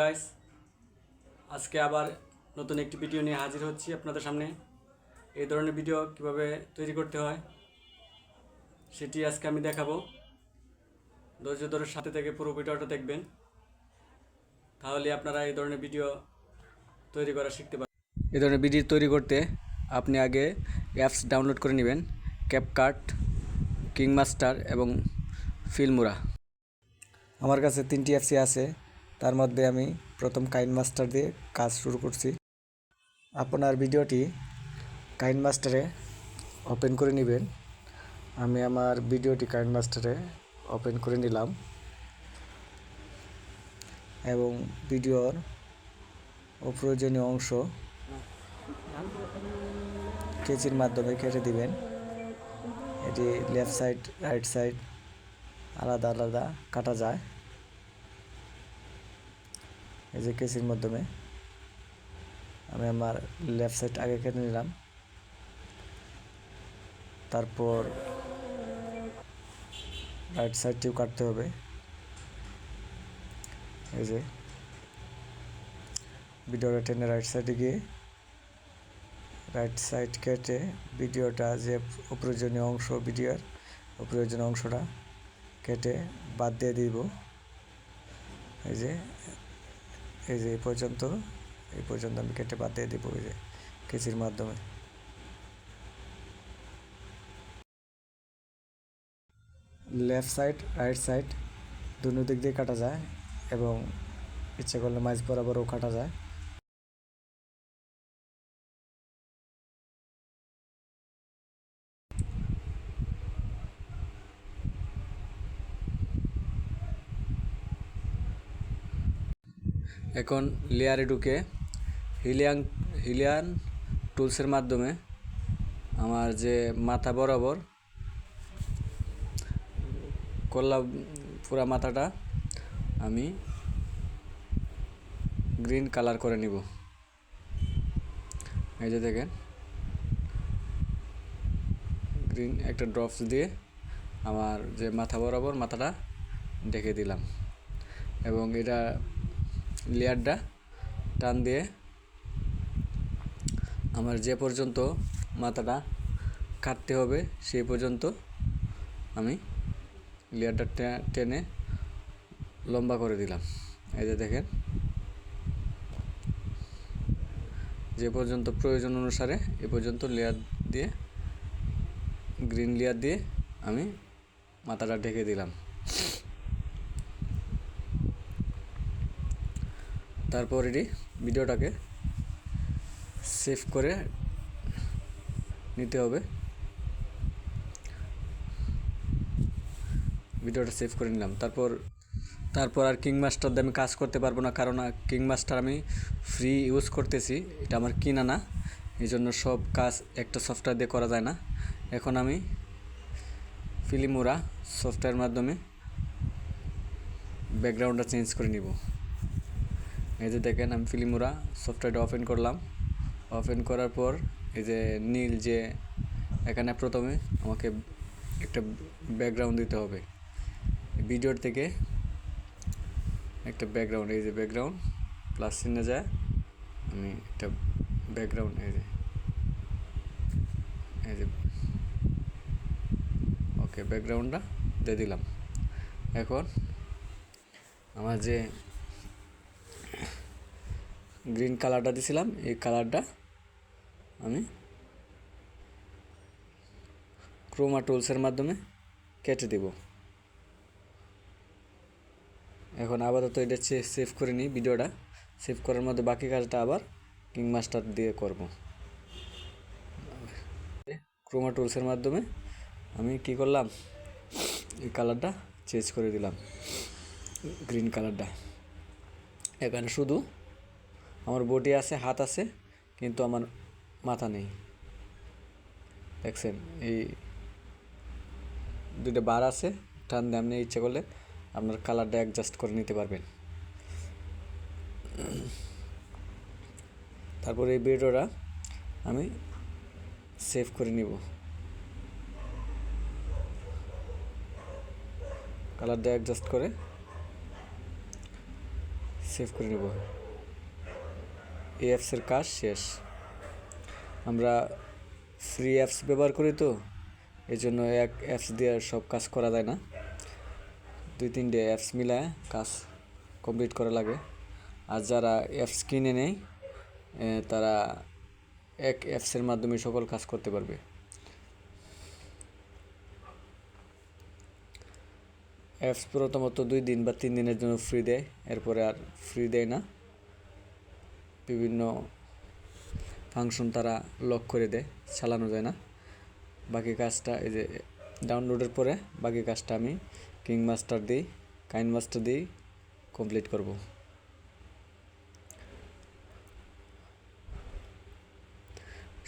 Guys আজকে আবার নতুন একটি ভিডিও নিয়ে হাজির হচ্ছি আপনাদের সামনে। এই ধরনের ভিডিও কীভাবে তৈরি করতে হয়, সেটি আজকে আমি দেখাবো। ধৈর্য ধরে সাথে থেকে পুরো ভিডিওটা দেখবেন। তাহলে আপনারা এই ধরনের ভিডিও তৈরি করা শিখতে পারবেন। এই ধরনের ভিডিও তৈরি করতে আপনি আগে অ্যাপস ডাউনলোড করে নেবেন ক্যাপকাট কিংমাস্টার এবং ফিল্মুরা আমার কাছে তিনটি অ্যাপসই আছে। তার মধ্যে আমি প্রথম কাইন মাস্টার দিয়ে কাজ শুরু করছি। আপনার ভিডিওটি কাইন মাস্টারে ওপেন করে নেবেন। আমি আমার ভিডিওটি কাইন মাস্টারে ওপেন করে নিলাম। এবং ভিডিওর অপ্রয়োজনীয় অংশ কেচির মাধ্যমে কেটে দিবেন। এটি লেফট সাইড, রাইট সাইড আলাদা আলাদা কাটা যায়। এই যে কেসির মাধ্যমে আমি আমার লেফট সাইড আগে কেটে নিলাম। তারপর রাইট সাইডটিও কাটতে হবে। এই যে ভিডিওটা টেনে রাইট সাইডে গিয়ে রাইট সাইড কেটে ভিডিওটা যে অপ্রয়োজনীয় অংশ ভিডিওর অপ্রয়োজনীয় অংশটা কেটে বাদ দিয়ে দিব। এই যে এই যে এই পর্যন্ত এই পর্যন্ত আমি কেটে বাদ দিয়ে দেবো এই যে কেজির মাধ্যমে। লেফট সাইড রাইট সাইড দুনো দিক দিয়ে কাটা যায় এবং ইচ্ছে করলে মাঝ বরাবরও কাটা যায়। এখন লেয়ারে ঢুকে হিলিয়ান হিলিয়ান টুলসের মাধ্যমে আমার যে মাথা বরাবর কল্লা, পুরা মাথাটা আমি গ্রিন কালার করে নিব। এই যে দেখেন। গ্রিন একটা ড্রপস দিয়ে আমার যে মাথা বরাবর মাথাটা ঢেকে দিলাম। এবং এটা লেয়ারটা টান দিয়ে আমার যে পর্যন্ত মাথাটা কাটতে হবে সেই পর্যন্ত আমি লেয়ারটা টেনে লম্বা করে দিলাম। এই যে দেখেন। যে পর্যন্ত প্রয়োজন অনুসারে এ পর্যন্ত লেয়ার দিয়ে, গ্রিন লেয়ার দিয়ে আমি মাথাটা ঢেকে দিলাম। তারপর এটি ভিডিওটাকে সেভ করে নিতে হবে। ভিডিওটা সেভ করে নিলাম। তারপর তারপর আর কিং মাস্টার দিয়ে আমি কাজ করতে পারব না, কারণ কিং মাস্টার আমি ফ্রি ইউজ করতেছি। এটা আমার কিনা না, এই জন্য সব কাজ একটা সফটওয়্যার দিয়ে করা যায় না। এখন আমি ফিলিমোরা সফটওয়্যার মাধ্যমে ব্যাকগ্রাউন্ডটা চেঞ্জ করে নিব। এই যে দেখেন, আমি ফিলিমোরা সফটওয়্যারটা ওপেন করলাম। ওপেন করার পর এই যে নীল যে এখানে প্রথমে আমাকে একটা ব্যাকগ্রাউন্ড দিতে হবে। ভিডিওর থেকে একটা ব্যাকগ্রাউন্ড এই যে ব্যাকগ্রাউন্ড প্লাস চিহ্নে যায়, আমি একটা ব্যাকগ্রাউন্ড এই যে এই যে ওকে ব্যাকগ্রাউন্ডটা দিয়ে দিলাম। এখন আমার যে গ্রিন কালারটা দিছিলাম, এই কালারটা আমি ক্রোমা টুলসের মাধ্যমে কেটে দেব। এখন আপাতত এটা সেভ করে নিই ভিডিওটা, সেভ করার মধ্যে বাকি কাজটা আবার কিং মাস্টার দিয়ে করব। ক্রোমা টুলসের মাধ্যমে আমি কি করলাম, এই কালারটা চেঞ্জ করে দিলাম, গ্রিন কালারটা। এখানে শুধু আমার বডি আছে, হাত আছে, কিন্তু আমার মাথা নেই। দেখছেন, এই দুইটা বার আছে, টান দিয়ে আপনি ইচ্ছে করলে আপনার কালারটা অ্যাডজাস্ট করে নিতে পারবেন। তারপরে এই ভিডিওটা আমি সেভ করে নিব। কালারটা অ্যাডজাস্ট করে সেভ করে নেব। অ্যাপসের কাজ শেষ। আমরা ফ্রি অ্যাপস ব্যবহার করি তো এই জন্য এক অ্যাপস দিয়ে সব কাজ করা যায় না। দুই তিনটে অ্যাপস মিলায় কাজ কমপ্লিট করা লাগে। আর যারা অ্যাপস কিনে নেয় তারা এক অ্যাপসের মাধ্যমে সকল কাজ করতে পারবে। অ্যাপস প্রথমত দুই দিন বা তিন দিনের জন্য ফ্রি দেয়, এরপরে আর ফ্রি দেয় না। বিভিন্ন ফাংশন তারা লক করে দেয়, চালানো যায় না। বাকি কাজটা এই যে ডাউনলোডের পরে বাকি কাজটা আমি কিং মাস্টার দিই কাইন মাস্টার দিই কমপ্লিট করব।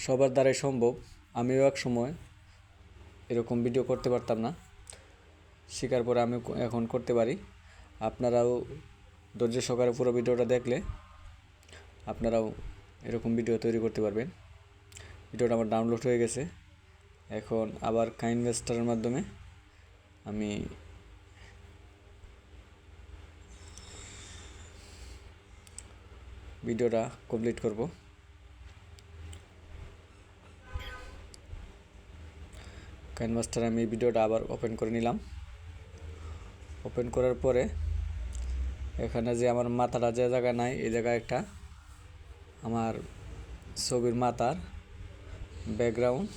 সবার দ্বারাই সম্ভব, আমিও এক সময় এরকম ভিডিও করতে পারতাম না। শেখার পরে আমি এখন করতে পারি। আপনারাও ধৈর্য সহকারে পুরো ভিডিওটা দেখলে আপনারাও এরকম ভিডিও তৈরি করতে পারবেন। ভিডিওটা আমার ডাউনলোড হয়ে গেছে। এখন আবার কাইনভেস্টারের মাধ্যমে আমি ভিডিওটা কমপ্লিট করব। কাইনমাস্টার আমি ভিডিওটা আবার ওপেন করে নিলাম। ওপেন করার পরে এখানে যে আমার মাথাটা যে জায়গায় নাই, এই জায়গায় একটা আমার ছবির মাথার ব্যাকগ্রাউন্ড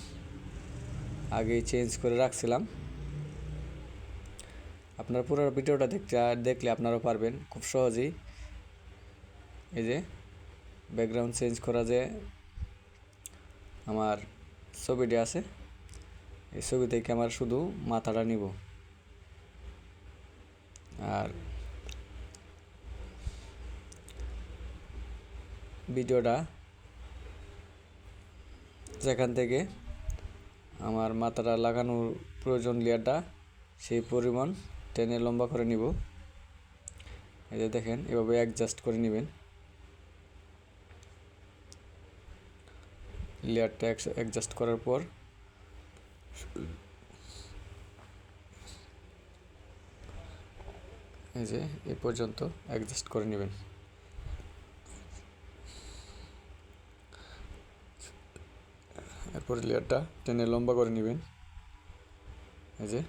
আগেই চেঞ্জ করে রাখছিলাম। আপনার পুরো ভিডিওটা দেখতে, দেখলে আপনারাও পারবেন খুব সহজেই। এই যে ব্যাকগ্রাউন্ড চেঞ্জ করা যে আমার ছবিটি আছে, এই ছবি থেকে আমার শুধু মাথাটা নিব। আর ভিডিওটা। যেখান থেকে আমার মাথাটা লাগানোর প্রয়োজন লেয়ারটা, সেই পরিমাণ টেনে লম্বা করে নিব। এই যে দেখেন, এভাবে অ্যাডজাস্ট করে নেবেন। লেয়ারটা অ্যাডজাস্ট করার পর এই যে এই পর্যন্ত অ্যাডজাস্ট করে নেবেন। এরপর লেয়ারটা টেনে লম্বা করে নেবেন। এই যে।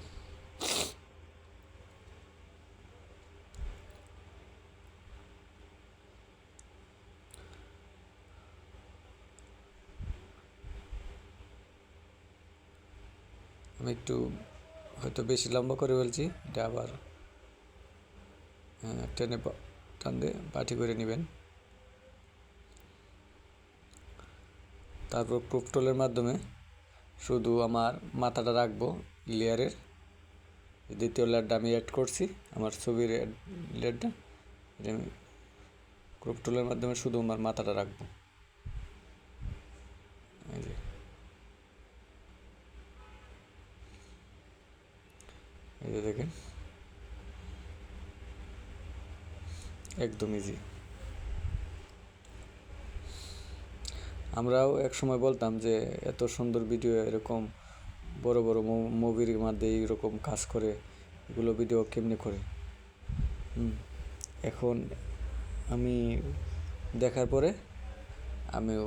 আমি একটু হয়তো বেশি লম্বা করে বলছি এটা আবার হ্যাঁ, টেনে টান দিয়ে পাটি করে নেবেন। তারপর প্রুফ টুলের মাধ্যমে শুধু আমার মাথাটা রাখব লেয়ারের। দ্বিতীয় লেয়ারটা আমি অ্যাড করছি, আমার ছবির লেয়ারটা। আমি ক্রপ টুলের মাধ্যমে শুধু আমার মাথাটা রাখব। এই যে। দেখেন। একদম ইজি আমরাও এক সময় বলতাম যে, এত সুন্দর ভিডিও এরকম বড় বড় মুভির মধ্যে এরকম কাজ করে, এগুলো ভিডিও কেমনে করে? এখন আমি দেখার পরে আমিও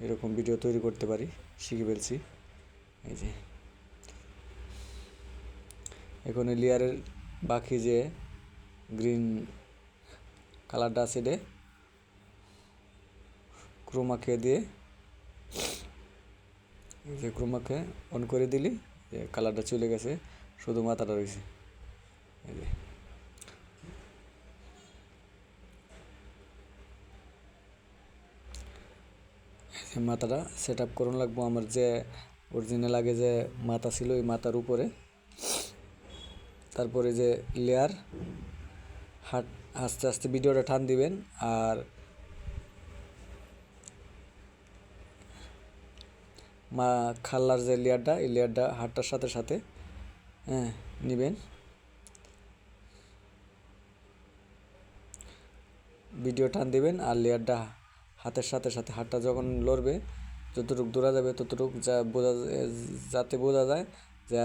এরকম ভিডিও তৈরি করতে পারি, শিখে ফেলছি। এই যে। এখন লেয়ারের বাকি যে গ্রিন কালারটা আছে এটা ক্রোমাকে দিয়ে যে ক্রোমাকে অন করে দিলি, যে কালারটা চলে গেছে, শুধু মাথাটা রয়েছে। মাথাটা সেট আপ করুন লাগবো, আমার যে অরিজিনাল আগে যে মাথা ছিল, ওই মাথার উপরে। তারপরে যে লেয়ার হাট আস্তে আস্তে ভিডিওটা টান দিবেন, আর খাল্লার যে লেয়ারটা, এই লেয়ারটা হাটটার সাথে সাথে হ্যাঁ নেবেন। ভিডিও টান দিবেন আর লেয়ারটা হাতের সাথে সাথে হাতটা যখন লড়বে, যতটুকু দৌড়া যাবে ততটুকু যা বোঝা যাতে বোঝা যায় যে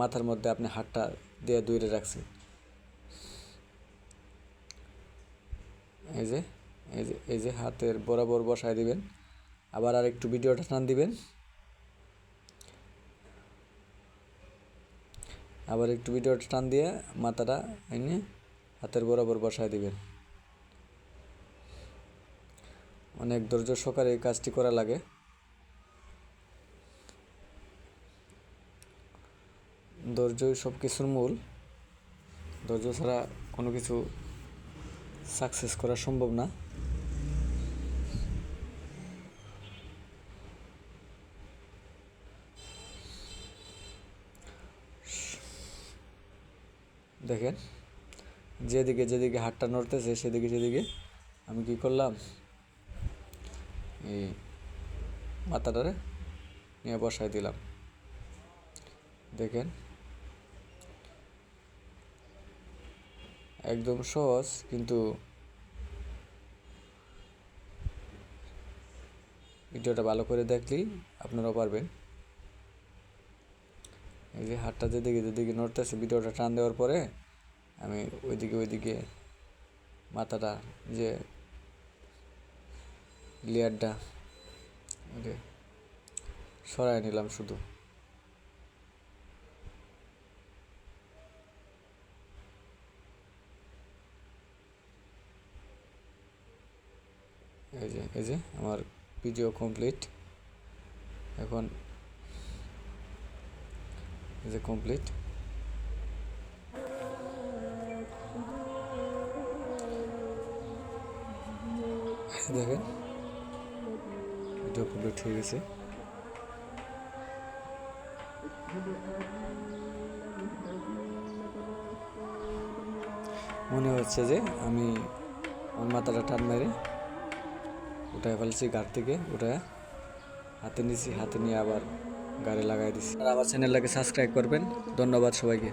মাথার মধ্যে আপনি হাতটা দিয়ে দূরে রাখছেন। এই যে এই যে এই যে হাতের বরাবর বসায় দিবেন। আবার আর একটু ভিডিওটা টান দিবেন। আবার একটু ভিডিওটা টান দিয়ে মাথাটা এনে হাতের বরাবর বসায় দিবেন। অনেক ধৈর্য সহকারে এই কাজটি করা লাগে। ধৈর্যই সব কিছুর মূল। ধৈর্য ছাড়া কোনো কিছু সাকসেস করা সম্ভব না। দেখেন, যেদিকে যেদিকে হাতটা নড়তেছে, সেদিকে সেদিকে আমি কি করলাম? এই মাথাটারে নিয়ে বসায় দিলাম। দেখেন, একদম সহজ, কিন্তু ভিডিওটা ভালো করে দেখলেই আপনারাও পারবেন। এই যে হাতটা যেদিকে যেদিকে নড়তেছে ভিডিওটা টান দেওয়ার পরে আমি ওইদিকে ওইদিকে মাথাটা যে লেয়ারটা ওকে সরাই নিলাম শুধু। এই যে এই যে আমার ভিডিও কমপ্লিট। এখন যে কমপ্লিট দেখেন, ভিডিও কমপ্লিট হয়ে গেছে। মনে হচ্ছে যে আমি আমার মাথাটা টান মেরে উঠায় ফেলছি গাড় থেকে উঠায় হাতে নিছি, হাতে নিয়ে আবার গাড়ি লাগাই দিছি। আর আমার চ্যানেলটাকে সাবস্ক্রাইব করবেন। ধন্যবাদ সবাইকে।